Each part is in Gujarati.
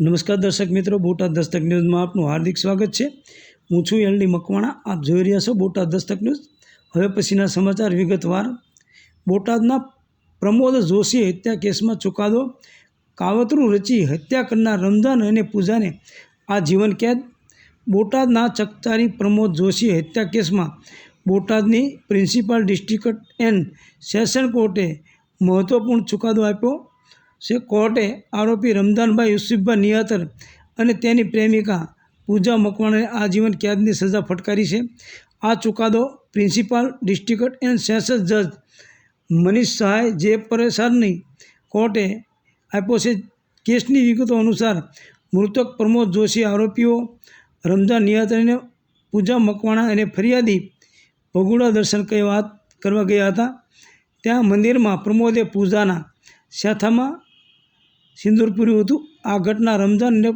નમસ્કાર દર્શક મિત્રો, બોટાદ દસ્તક ન્યૂઝમાં આપનું હાર્દિક સ્વાગત છે. હું છું એલડી મકવાણા, આપ જોઈ રહ્યા છો બોટાદ દસ્તક ન્યૂઝ. હવે પછીના સમાચાર વિગતવાર. બોટાદના પ્રમોદ જોશી હત્યા કેસમાં ચુકાદો. કાવતરું રચી હત્યા કરનાર રમઝાન અને પૂજાને આ જીવન કેદ. બોટાદના ચકચારી પ્રમોદ જોશી હત્યા કેસમાં બોટાદની પ્રિન્સિપાલ ડિસ્ટ્રિક્ટ એન્ડ સેશન કોર્ટે મહત્વપૂર્ણ ચુકાદો આપ્યો. છે કોર્ટે આરોપી રમદાનભાઈ યુસુફભાઈ નિયાતર અને તેની પ્રેમિકા પૂજા મકવાણાને આજીવન કેદની સજા ફટકારી છે. આ ચુકાદો પ્રિન્સિપાલ, ડિસ્ટ્રિક્ટ એન્ડ સેશન્સ જજ મનીષ સહાય જે પરેશાનની કોર્ટે આપ્યો છે. કેસની વિગતો અનુસાર મૃતક પ્રમોદ જોશી આરોપીઓ રમઝાન નિયાતરીને પૂજા મકવાણા અને ફરિયાદી ભગુડા દર્શન કરવા કરવા ગયા હતા. ત્યાં મંદિરમાં પ્રમોદે પૂજાના સાથામાં સિંદૂર પૂર્યું હતું. આ ઘટના રમઝાન અને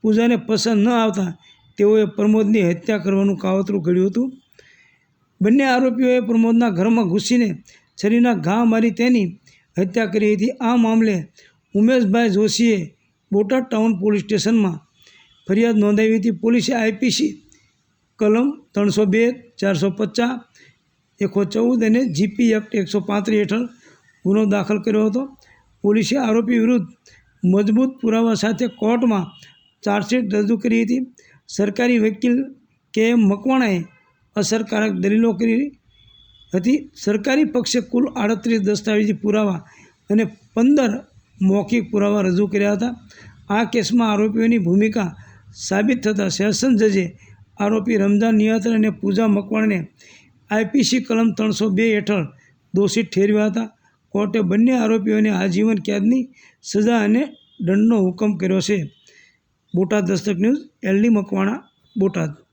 પૂજાને પસંદ ન આવતા તેઓએ પ્રમોદની હત્યા કરવાનું કાવતરું ઘડ્યું હતું. બંને આરોપીઓએ પ્રમોદના ઘરમાં ઘૂસીને છરીના ઘા મારી તેની હત્યા કરી હતી. આ મામલે ઉમેશભાઈ જોશીએ બોટાદ ટાઉન પોલીસ સ્ટેશનમાં ફરિયાદ નોંધાવી હતી. પોલીસે આઈપીસી કલમ ત્રણસો બે, ચારસો પચાસ એકસો ચૌદ અને જીપી એક્ટ એકસો પાંત્રીસ હેઠળ ગુનો દાખલ કર્યો હતો. પોલીસે આરોપી વિરુદ્ધ મજબૂત પુરાવા સાથે કોર્ટમાં ચાર્જશીટ રજૂ કરી હતી. સરકારી વકીલ કે એમ મકવાણાએ અસરકારક દલીલો કરી હતી. સરકારી પક્ષે કુલ આડત્રીસ દસ્તાવેજી પુરાવા અને પંદર મૌખિક પુરાવા રજૂ કર્યા હતા. આ કેસમાં આરોપીઓની ભૂમિકા સાબિત થતાં સેશન જજે આરોપી રમઝાન નિયાતર અને પૂજા મકવાણને આઈપીસી કલમ ત્રણસો બે હેઠળ દોષિત ઠેરવ્યા હતા. કોર્ટે બંને આરોપીઓને આજીવન કેદની સજા અને દંડનો હુકમ કર્યો છે. Botad Dastak news, L D Makwana, Botad.